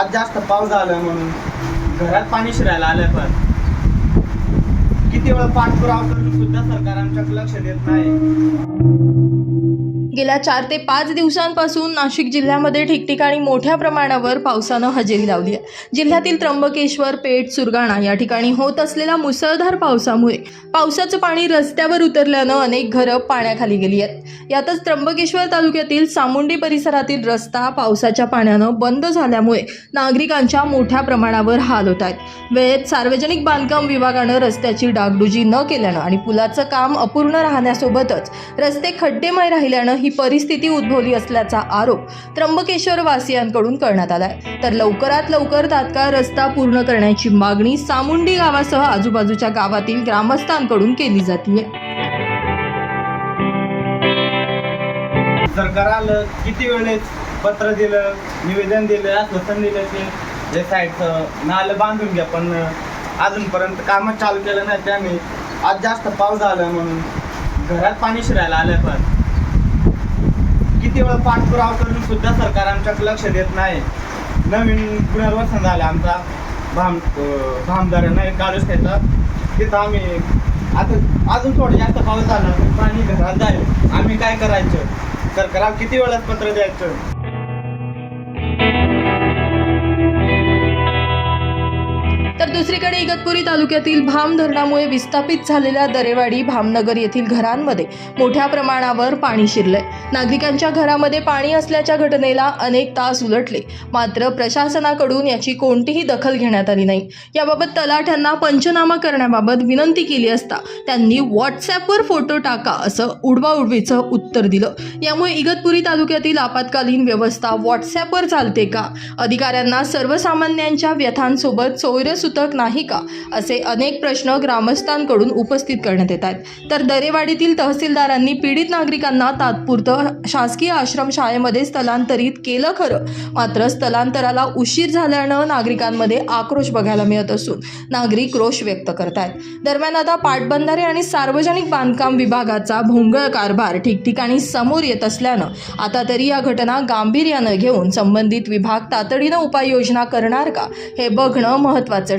आज जास्त पाऊस झाला म्हणून घरात पाणी शिरायला आलंय पण. किती वेळ पाठपुरावा करून सुद्धा सरकार आमच्याकडे लक्ष देत नाही. गेल्या चार ते पाच दिवसांपासून नाशिक जिल्ह्यामध्ये ठिकठिकाणी मोठ्या प्रमाणावर पावसानं हजेरी लावली आहे. जिल्ह्यातील त्र्यंबकेश्वर पेठ सुरगाणा या ठिकाणी होत असलेल्या मुसळधार पावसामुळे पावसाचं पाणी रस्त्यावर उतरल्यानं अनेक घरं पाण्याखाली गेली आहेत. यातच त्र्यंबकेश्वर तालुक्यातील सामुंडी परिसरातील रस्ता पावसाच्या पाण्यानं बंद झाल्यामुळे नागरिकांच्या मोठ्या प्रमाणावर हाल होत आहेत. वेळेत सार्वजनिक बांधकाम विभागानं रस्त्याची डागडुजी न केल्यानं आणि पुलाचं काम अपूर्ण राहण्यासोबतच रस्ते खड्डेमय राहिल्यानं ही परिस्थिती उद्भवली असल्याचा आरोप त्र्यंबकेश्वर वासियांकडून करण्यात आलाय. तर लवकरात लवकर तात्काळ रस्ता पूर्ण करण्याची मागणी सामुंडी गावासह आजूबाजूच्या गावातील ग्रामस्थांकडून केली जाते सरकार आलं किती वेळेस पत्र दिलं निवेदन दिलं आश्वासन दिलं की जे साईडचं नालं बांधून घ्या पण अजूनपर्यंत कामं चालू केलं नाही त्याने आज जास्त पाऊस झाला म्हणून. घरात पाणी शिरायला आलं पण. केवळ पाठपुरावा करून सुद्धा सरकार आमच्याकडे लक्ष देत नाही. नवीन पुनर्वसन झालं आमचा. भाम भामदारांना एक काढूच घ्यायचा तिथं आम्ही आता अजून थोडं जास्त पाऊस झाला पाणी घरात जाईल. आम्ही काय करायचं? सरकारला किती वेळात पत्र द्यायचं? तर दुसरीकडे इगतपुरी तालुक्यातील भाम धरणामुळे विस्थापित झालेल्या दरेवाडी भामनगर येथील घरांमध्ये मोठ्या प्रमाणावर पाणी शिरलंय. नागरिकांच्या घरामध्ये पाणी असल्याच्या घटनेला अनेक तास उलटले. मात्र प्रशासनाकडून याची कोणतीही दखल घेण्यात आली नाही. याबाबत तलाठ्यांना पंचनामा करण्याबाबत विनंती केली असता त्यांनी व्हॉट्सॲपवर फोटो टाका असं उडवाउडवीचं उत्तर दिलं. यामुळे इगतपुरी तालुक्यातील आपत्कालीन व्यवस्था व्हॉट्सॲपवर चालते का? अधिकाऱ्यांना सर्वसामान्यांच्या व्यथांसोबत सुतक नाही का? असे अनेक प्रश्न ग्रामस्थांकडून उपस्थित करण्यात येत आहेत. तर दरेवाडीतील तहसीलदारांनी पीडित नागरिकांना तात्पुरतं शासकीय आश्रमशाळेमध्ये स्थलांतरित केलं खरं. मात्र स्थलांतराला उशीर झाल्यानं नागरिकांमध्ये आक्रोश बघायला मिळत असून नागरिक रोष व्यक्त करत आहेत दरम्यान आता पाटबंधारे आणि सार्वजनिक बांधकाम विभागाचा भोंगळ कारभार ठिकठिकाणी समोर येत असल्यानं आता तरी या घटना गांभीर्यानं घेऊन संबंधित विभाग तातडीनं उपाययोजना करणार का? हे बघणं महत्त्वाचं